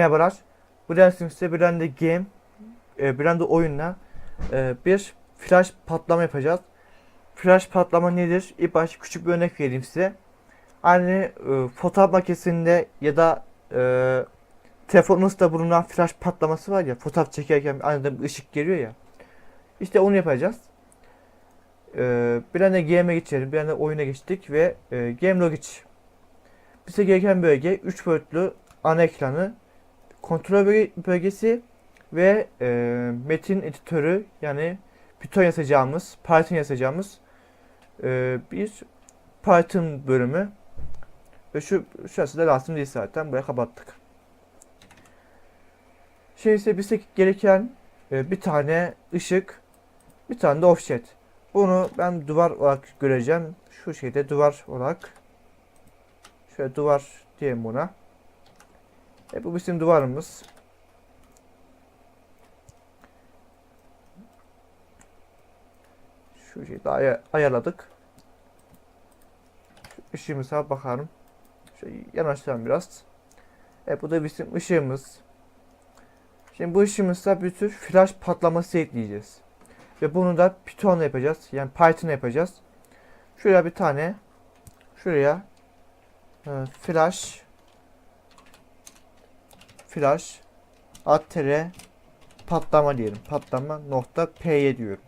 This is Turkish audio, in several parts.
ne yaparlar? Bir tane de game, e, de oyunla e, bir flash patlama yapacağız. Flash patlama nedir? İlk başta küçük bir örnek vereyim size. E, fotoğraf makinesinde ya da e, telefonunuzda bulunan flash patlaması var ya fotoğraf çekerken aniden bir ışık geliyor ya. İşte onu yapacağız. E, bir tane game'e geçelim. Bir tane oyuna geçtik ve e, game log iç. Bize gereken bölge 3 boyutlu ana ekranı, kontrol bölge- bölgesi ve e, metin editörü yani Python yazacağımız, Python yazacağımız e, bir Python bölümü. Ve şu şurası da lazım değil zaten. Buraya kapattık. Şey ise bize gereken e, bir tane ışık, bir tane de offset. Bunu ben duvar olarak göreceğim. Şu şeyde duvar olarak. Şöyle duvar diyelim buna. E bu bizim duvarımız. Şu şeyi de aya- ayarladık. Şu ışığımıza bakalım. Şöyle yanaştıralım biraz. E bu da bizim ışığımız. Şimdi bu ışığımızda bir tür flash patlaması ekleyeceğiz. Ve bunu da Python'la yapacağız. Yani Python'la yapacağız. Şuraya bir tane şuraya e, flash flash attere patlama diyelim. Patlama nokta py diyorum.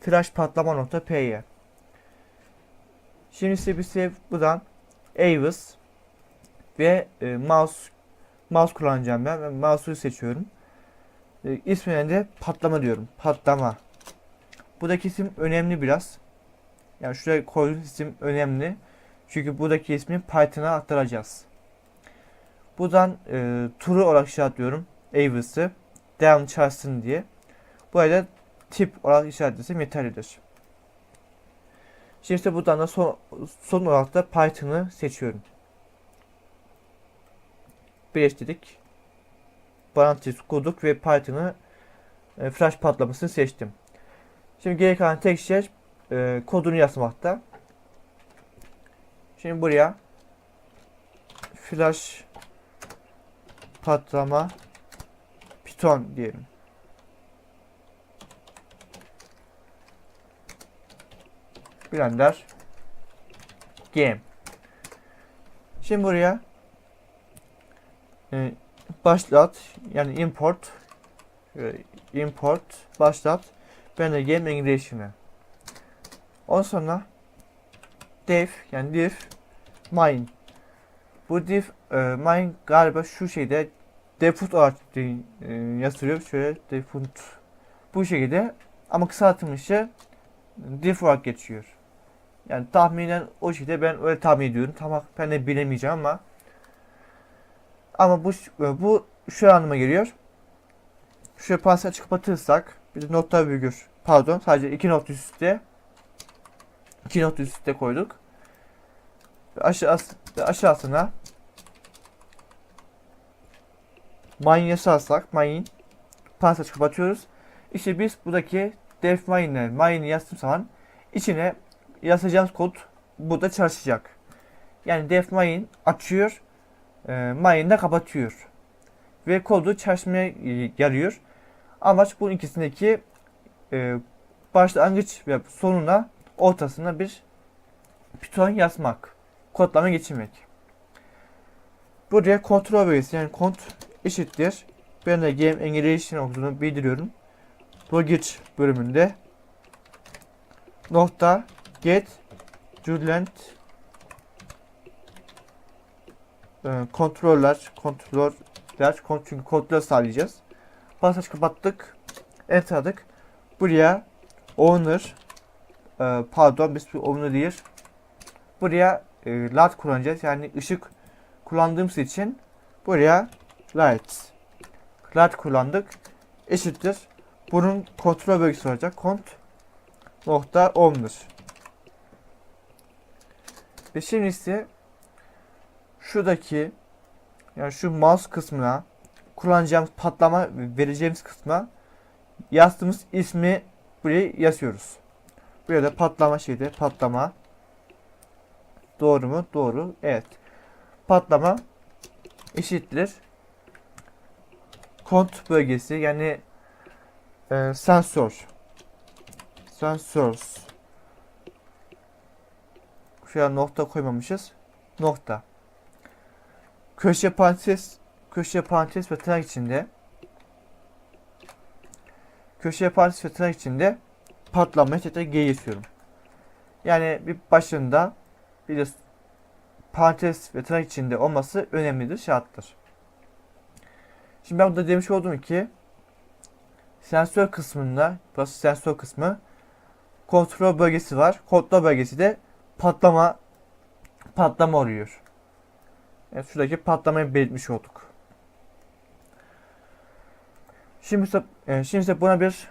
Flash patlama nokta py. Şimdi size bir şey buradan Avis ve e, mouse mouse kullanacağım ben ve mouse'u seçiyorum. E, ismine de patlama diyorum. Patlama. Buradaki isim önemli biraz. Yani şuraya koyduğum isim önemli. Çünkü buradaki ismi Python'a aktaracağız. Buradan e, turu olarak işaretliyorum. Avis'ı. Devam çalışsın diye. Bu arada tip olarak işaretlesem yeterlidir. Şimdi ise buradan da son, son olarak da Python'ı seçiyorum. Birleştirdik. Parantez kurduk ve Python'ı e, flash patlamasını seçtim. Şimdi geri kalan tek şey e, kodunu yazmakta. Şimdi buraya flash patlama Python diyelim. Blender game. Şimdi buraya e, başlat yani import e, import başlat Blender game migration'ı. Ondan sonra def yani diff mine. Bu diff e, mine galiba şu şeyde default olarak e, yazılıyor. Şöyle default bu şekilde ama kısaltılmışı diff geçiyor. Yani tahminen o şekilde ben öyle tahmin ediyorum. Tamam ben de bilemeyeceğim ama ama bu bu şu anlama geliyor. Şöyle parantez açık kapatırsak bir de nokta virgül pardon sadece iki nokta üstte iki nokta üstte koyduk. Ve aşağısına mine yazarsak mine açık kapatıyoruz. İşte biz buradaki def mine'e mine'i yazdığım zaman içine yazacağımız kod burada çalışacak. Yani def mine açıyor, e, mine de kapatıyor. Ve kodu çalışmaya e, yarıyor. Amaç bu ikisindeki e, başlangıç ve sonuna ortasına bir Python yazmak. Kodlama geçirmek. Buraya kontrol bölgesi yani kont eşittir. Ben de game engagement olduğunu bildiriyorum. Logit bölümünde nokta get Juliet e, kontroller kontroller kont çünkü kontrol sağlayacağız. Pasaj kapattık. Enter'ladık. Buraya owner e, pardon biz bir owner değil. Buraya e, light kullanacağız. Yani ışık kullandığımız için buraya light light kullandık. Eşittir. Bunun kontrol bölgesi olacak. Kont nokta owner. Ve şimdi ise şuradaki yani şu mouse kısmına kullanacağımız patlama vereceğimiz kısma yazdığımız ismi buraya yazıyoruz. Buraya da patlama şeyde patlama doğru mu? Doğru. Evet. Patlama eşittir. Kont bölgesi yani e, sensör sensors şuraya nokta koymamışız nokta köşe parantez köşe parantez ve tırnak içinde köşe parantez ve tırnak içinde patlamaya tekrar G istiyorum. Yani bir başında bir de parantez ve tırnak içinde olması önemlidir, şarttır. Şimdi ben burada demiş oldum ki sensör kısmında, burası sensör kısmı kontrol bölgesi var. Kontrol bölgesi de patlama patlama oluyor. Evet, şuradaki patlamayı belirtmiş olduk. Şimdi ise, e, şimdi ise buna bir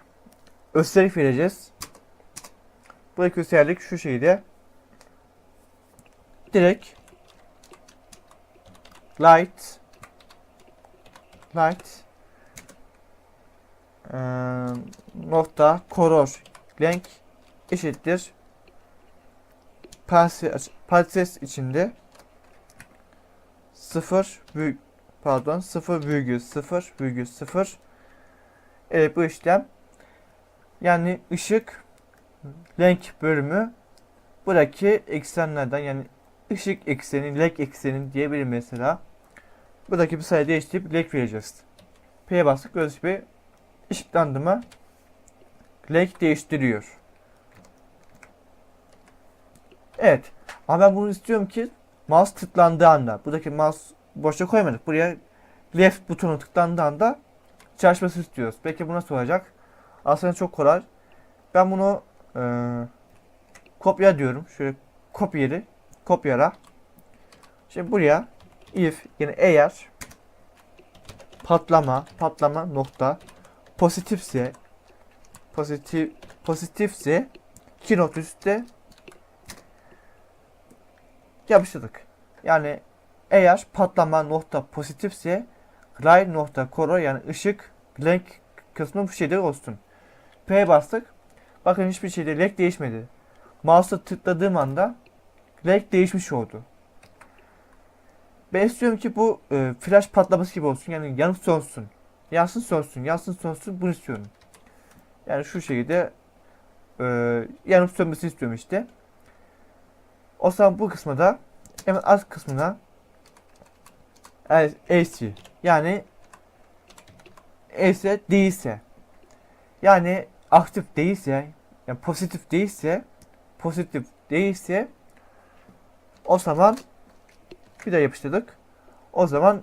özellik vereceğiz. Buradaki özellik şu şekilde. Direkt light light e, nokta color renk eşittir. Parantez içinde 0 büyük pardon 0 virgül 0 virgül 0 Evet bu işlem. Yani ışık renk bölümü buradaki eksenlerden yani ışık ekseni, renk ekseni diyebilir mesela. Buradaki bir sayı değiştirip renk vereceğiz. P'ye bastık gördüğünüz gibi ışıklandırma renk değiştiriyor. Evet. Ama ben bunu istiyorum ki mouse tıklandığı anda. Buradaki mouse boşa koymadık. Buraya left butonu tıklandığı anda çalışması istiyoruz. Peki bu nasıl olacak? Aslında çok kolay. Ben bunu e, kopya diyorum. Şöyle kopyayı kopyala. Şimdi buraya if yani eğer patlama patlama nokta pozitifse pozitif pozitifse iki nokta üstte yapıştırdık. Yani eğer patlama nokta pozitifse light nokta koro yani ışık renk kısmı bu şeyde olsun. P bastık. Bakın hiçbir şeyde renk değişmedi. Mouse'a tıkladığım anda renk değişmiş oldu. Ben istiyorum ki bu e, flash patlaması gibi olsun. Yani yanıp sönsün. Yansın sönsün. Yansın sönsün. Bunu istiyorum. Yani şu şekilde e, yanıp sönmesini istiyorum işte. O zaman bu kısmı da hemen alt kısmına AC yani ise değilse yani aktif değilse yani pozitif değilse pozitif değilse o zaman bir de yapıştırdık. O zaman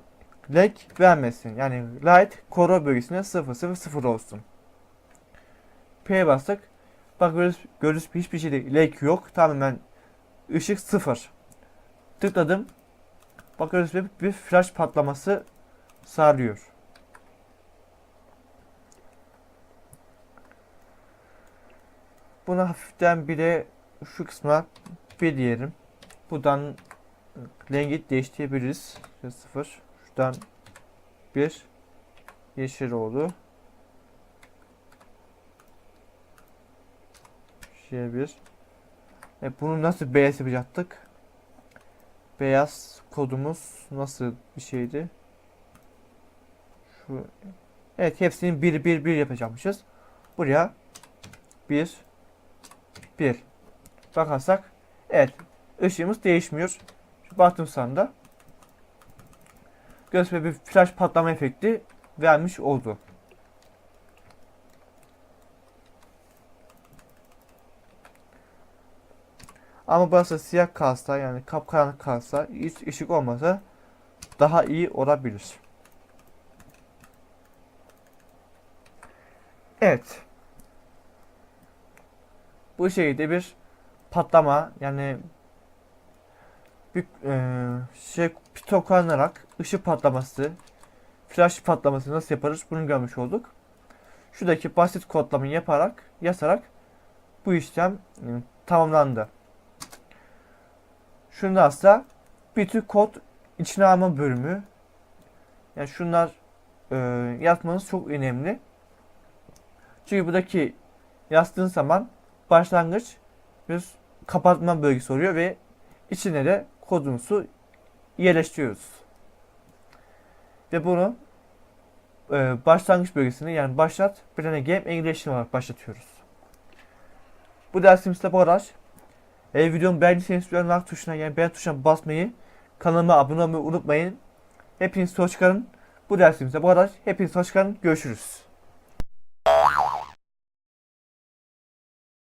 renk vermesin. Yani light koro bölgesine 0 0 0 olsun. P'ye bastık. Bak görüyoruz, görüyoruz hiçbir şeyde renk yok. Tamamen ışık 0. Tıkladım. Bakıyoruz bir, bir flash patlaması sağlıyor. Buna hafiften bir de şu kısma bir diyelim. Buradan rengi değiştirebiliriz. Sıfır. Şuradan bir yeşil oldu. Şey bir. E bunu nasıl beyaz yapacaktık? Beyaz kodumuz nasıl bir şeydi? Şu Evet hepsini bir bir bir yapacakmışız. Buraya bir bir bakarsak evet ışığımız değişmiyor. Şu baktım sanda göz bir flash patlama efekti vermiş oldu. Ama burası siyah kalsa yani kapkaranlık kalsa hiç ışık olmasa daha iyi olabilir. Evet. Bu şekilde bir patlama yani bir e, şey pitoklanarak ışık patlaması, flash patlaması nasıl yaparız bunu görmüş olduk. Şuradaki basit kodlamayı yaparak, yazarak bu işlem e, tamamlandı. Şunda bir tür kod içine alma bölümü. Yani şunlar e, yazmanız çok önemli. Çünkü buradaki yazdığın zaman başlangıç bir kapatma bölgesi oluyor ve içine de kodumuzu yerleştiriyoruz. Ve bunu e, başlangıç bölgesini yani başlat tane game English olarak başlatıyoruz. Bu dersimizde bu kadar. Eğer videomu beğendiyseniz lütfen like tuşuna yani beğen tuşuna basmayı, kanalıma abone olmayı unutmayın. Hepiniz hoş kalın. Bu dersimizde bu kadar. Hepiniz hoş kalın. Görüşürüz.